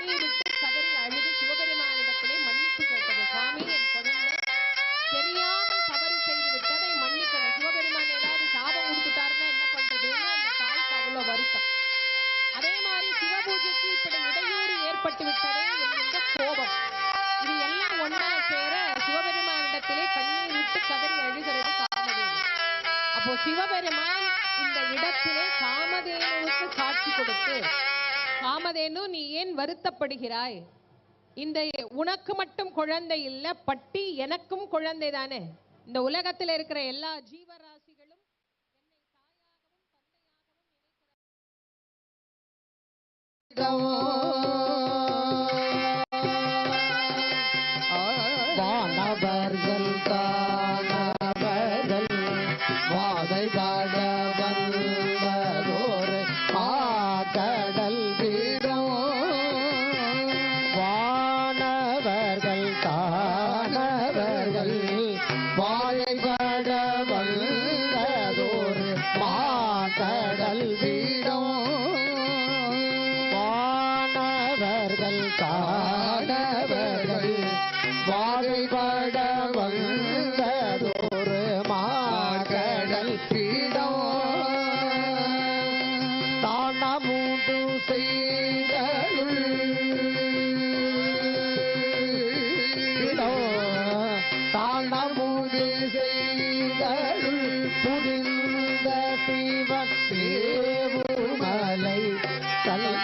கண்ணீரிட்டு கதறி அழுது சிவபெருமானிடத்திலே மன்னிப்பு கேட்டது. சுவாமி என் குழந்தை தெரியாமல் தவறு செய்து விட்டதை மன்னிக்கணும். சிவபெருமான் ஏதாவது சாபம் கொடுத்துட்டாருன்னா என்ன பண்றதுன்னு அந்த தாய்க்கு அவ்வளவு வருத்தம். அதே மாதிரி சிவ இப்படி இடையூறு ஏற்பட்டு விட்டதே என்கின்ற கோபம். இது எல்லாம் ஒன்றா சேர சிவபெருமானிடத்திலே கண்ணீர் விட்டு கதறி அழுகிறது காமதேவி அப்போ சிவபெருமான் இந்த இடத்திலே காமதேவனுக்கு காட்சி கொடுத்து காமதேனு நீ ஏன் வருத்தப்படுகிறாய்? இந்த உனக்கு மட்டும் குழந்தை இல்ல பட்டி எனக்கும் குழந்தை தானே? இந்த உலகத்தில் இருக்கிற எல்லா ஜீவராசிகளும் வானவர்கள் தானவர்கள் வானவர்கள் தானவர்கள் வாழைபட வந்ததொரு மாகடல் பீடம். தானமுண்டு செய்தருள் தானமுது செய்தருள் புரிந்த சிவன் தேவுமலை தலை